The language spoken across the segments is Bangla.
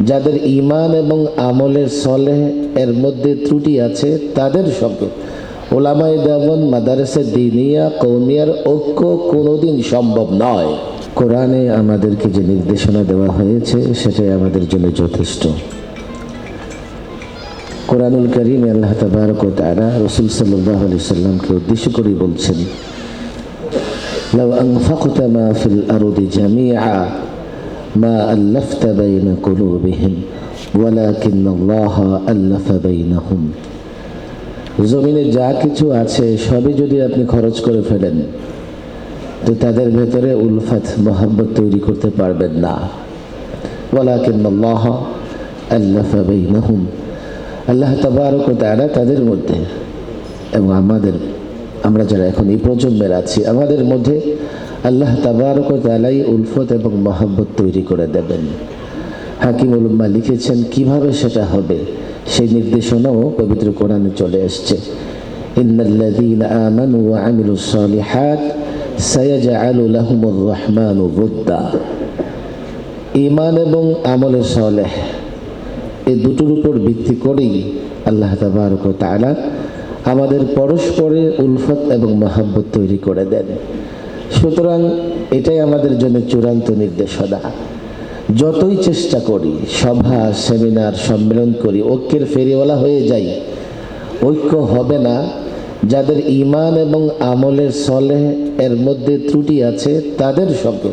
যাদের ইমান এবং আমলের সলেহ এর মধ্যে ত্রুটি আছে তাদের সঙ্গে ওলামাই দেবন মাদারসে দিনিয়া কৌমিয়ার ঐক্য কোনোদিন সম্ভব নয় কোরআনে আমাদেরকে যে নির্দেশনা দেওয়া হয়েছে সেটাই আমাদের জন্য যথেষ্ট কোরআনুল করিম আল্লাহ তাবারক ও তাআলা রসুল সাল্লাহ আলি সাল্লামকে উদ্দেশ্য করে বলছেন لو أنفقت ما في الأرض جميعا ما ألفت بين قلوبهم ولكن الله ألف بينهم জমিনে যা কিছু আছে সবই যদি আপনি খরচ করে ফেলেন তো তাদের ভেতরে উলফাত মোহাব্বত তৈরি করতে পারবেন না ওয়ালাকিন আল্লাহ আল্লাফা বাইনাহুম আল্লাহ তাবারক ও তাআলা তাদের মধ্যে এবং আমাদের আমরা যারা এখন এই প্রজন্মের আছি আমাদের মধ্যে আল্লাহ তাবারক ও তাআলাই উলফত এবং মহাব্বত তৈরি করে দেবেন। হাকিম উলম্মা লিখেছেন, কীভাবে সেটা হবে? সেই নির্দেশনাও পবিত্র কোরআনে চলে এসছে। ইন্নাল্লাযীনা আমানু ওয়া আমিলুস সালিহাত সায়াজআলু লাহুমুর রহমানু বুদ্দা। ঈমান এবং আমলে সলেহ এই দুটোর উপর ভিত্তি করেই আল্লাহ তাবারক তাআলা আমাদের পরস্পরে উলফত এবং মহাব্বত তৈরি করে দেন। সুতরাং এটাই আমাদের জন্য চূড়ান্ত নির্দেশনা যতই চেষ্টা করি, সভা, সেমিনার, সম্মেলন করি, ঐক্যের ফেরিওয়ালা হয়ে যাই, ঐক্য হবে না। যাদের ইমান এবং আমলের সলে এর মধ্যে ত্রুটি আছে, তাদের সঙ্গে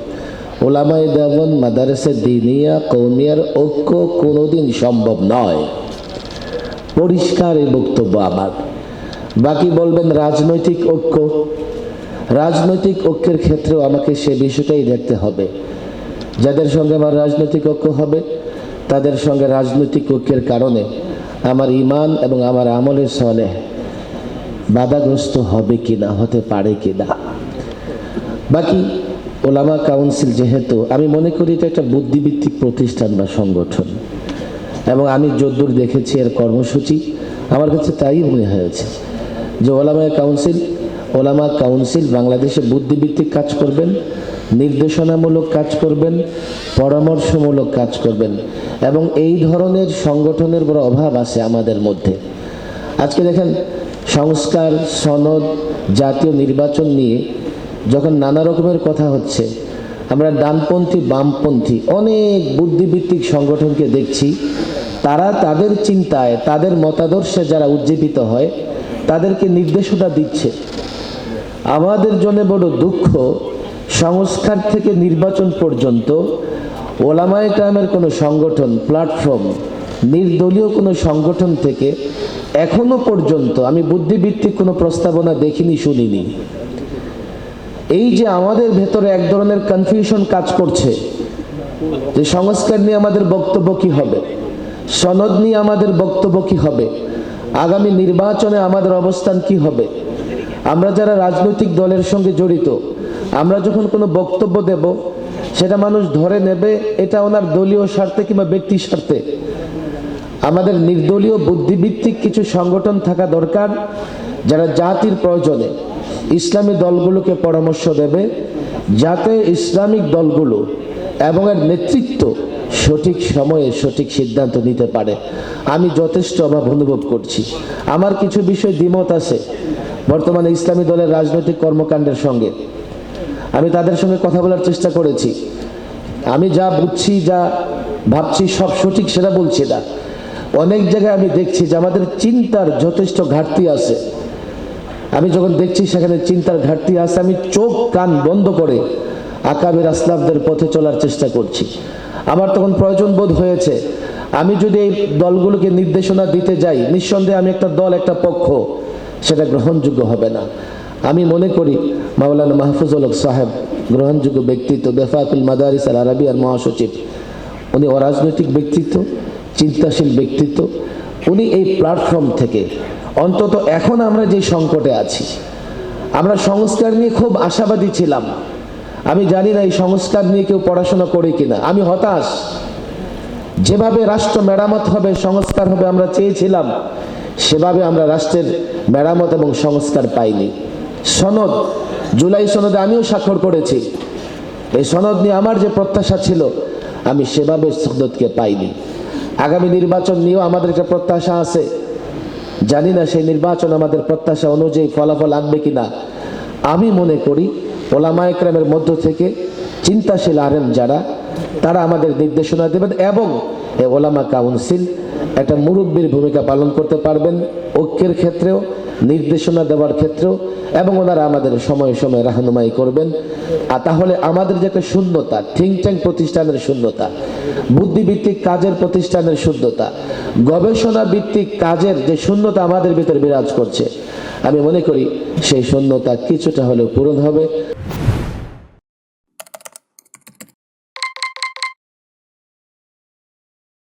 ওলামাই দেবন মাদারেসে দিনিয়া কৌমিয়ার ঐক্য কোনোদিন সম্ভব নয়। পরিষ্কার এই বক্তব্য আমার। বাকি বলবেন রাজনৈতিক ঐক্য। রাজনৈতিক ঐক্যের ক্ষেত্রেও আমাকে সে বিষয়টাই দেখতে হবে। যাদের সঙ্গে আমার রাজনৈতিক ঐক্য হবে, তাদের সঙ্গে রাজনৈতিক ঐক্যের কারণে আমার ইমান এবং আমার আমলের সলে বাধাগ্রস্ত হবে কি না হতে পারে কি না বাকি ওলামা কাউন্সিল যেহেতু, আমি মনে করি এটা একটা বুদ্ধিভিত্তিক প্রতিষ্ঠান বা সংগঠন। এবং আমি যদ্দূর দেখেছি এর কর্মসূচি, আমার কাছে তাই মনে হয়েছে যে ওলামা কাউন্সিল ওলামা কাউন্সিল বাংলাদেশে বুদ্ধিভিত্তিক কাজ করবেন, নির্দেশনামূলক কাজ করবেন, পরামর্শমূলক কাজ করবেন, এবং এই ধরনের সংগঠনের বড় অভাব আছে আমাদের মধ্যে। আজকে দেখেন, সংস্কার, সনদ, জাতীয় নির্বাচন নিয়ে যখন নানা রকমের কথা হচ্ছে, আমরা ডানপন্থী, বামপন্থী অনেক বুদ্ধিভিত্তিক সংগঠনকে দেখছি, তারা তাদের চিন্তায়, তাদের মতাদর্শে যারা উজ্জীবিত হয়, তাদেরকে নির্দেশনা দিচ্ছে। আমাদের জন্য বড় দুঃখ সংস্কার থেকে নির্বাচন পর্যন্ত ওলামায় টাইমের কোনো সংগঠন প্ল্যাটফর্ম নির্দলীয় কোনো সংগঠন থেকে এখনও পর্যন্ত আমি বুদ্ধিভিত্তিক কোনো প্রস্তাবনা দেখিনি, শুনিনি। এই যে আমাদের ভেতরে এক ধরনের কনফিউশন কাজ করছে, যে সংস্কার নিয়ে আমাদের বক্তব্য কি হবে? সনদ নিয়ে আমাদের বক্তব্য কি হবে? আগামী নির্বাচনে আমাদের অবস্থান কি হবে? আমরা যারা রাজনৈতিক দলের সঙ্গে জড়িত, আমরা যখন কোনো বক্তব্য দেব, সেটা মানুষ ধরে নেবে, এটা ওনার দলীয় স্বার্থে কিংবা ব্যক্তি স্বার্থে। আমাদের নির্দলীয় বুদ্ধিভিত্তিক কিছু সংগঠন থাকা দরকার, যারা জাতির প্রয়োজনে ইসলামী দলগুলোকে পরামর্শ দেবে, যাতে ইসলামিক দলগুলো এবং এর নেতৃত্ব সঠিক সময়ে সঠিক সিদ্ধান্ত নিতে পারে। আমি যথেষ্ট অভাব অনুভব করছি। আমার কিছু বিষয় দ্বিমত আছে। বর্তমানে ইসলামী দলের রাজনৈতিক কর্মকাণ্ডের সঙ্গে। আমি তাদের সঙ্গে কথা বলার চেষ্টা করেছি। আমি যা বুঝছি, যা ভাবছি, সব সঠিক সেটা বলছি না। অনেক জায়গায় আমি দেখছি যে আমাদের চিন্তার যথেষ্ট ঘাটতি আছে। আমি যখন দেখছি সেখানে চিন্তার ঘাটতি আছে, আমি চোখ, কান বন্ধ করে আকাবের আসলাফদের পথে চলার চেষ্টা করছি। আমার তখন প্রয়োজন বোধ হয়েছে, আমি যদি এই দলগুলোকে নির্দেশনা দিতে যাই, নিঃসন্দেহে আমি একটা দল, একটা পক্ষ। সেটা গ্রহণযোগ্য হবে না। আমি মনে করি, মাওলানা মাহফুজুল হক সাহেব গ্রহণযোগ্য ব্যক্তিত্ব বেফাকুল মাদারিস আল আরবিয়ার মহাসচিব। উনি অরাজনৈতিক ব্যক্তিত্ব, চিন্তাশীল ব্যক্তিত্ব। উনি এই প্ল্যাটফর্ম থেকে অন্তত এখন আমরা যে সংকটে আছি, আমরা সংস্কার নিয়ে খুব আশাবাদী ছিলাম। আমি জানি না এই সংস্কার নিয়ে কেউ পড়াশোনা করে কিনা। আমি হতাশ। যেভাবে রাষ্ট্র মেরামত হবে, সংস্কার হবে আমরা চেয়েছিলাম সেভাবে আমরা রাষ্ট্রের মেরামত এবং সংস্কার পাইনি। সনদ, জুলাই সনদে আমিও স্বাক্ষর করেছি। এই সনদ নিয়ে আমার যে প্রত্যাশা ছিল, আমি সেভাবে সনদকে পাইনি। আগামী নির্বাচন নিয়েও আমাদের একটা প্রত্যাশা আছে। জানি না সেই নির্বাচন আমাদের প্রত্যাশা অনুযায়ী ফলাফল আনবে কিনা। আমি মনে করি, ওলামা একরামের মধ্য থেকে চিন্তাশীল আরেন যারা, তারা আমাদের নির্দেশনা দেবেন এবং এ ওলামা কাউন্সিল, একটা মুরব্বীর ভূমিকা পালন করতে পারবেন ঐক্যের ক্ষেত্রেও, নির্দেশনা দেওয়ার ক্ষেত্রেও, এবং ওনারা আমাদের সময়ে সময়ে রাহনুমাই করবেন। আর তাহলে আমাদের যে একটা শূন্যতা থিঙ্ক ট্যাঙ্ক প্রতিষ্ঠানের শূন্যতা বুদ্ধিভিত্তিক কাজের প্রতিষ্ঠানের শূন্যতা গবেষণা ভিত্তিক কাজের যে শূন্যতা আমাদের ভিতরে বিরাজ করছে, আমি মনে করি সেই শূন্যতা কিছুটা হলেও পূরণ হবে।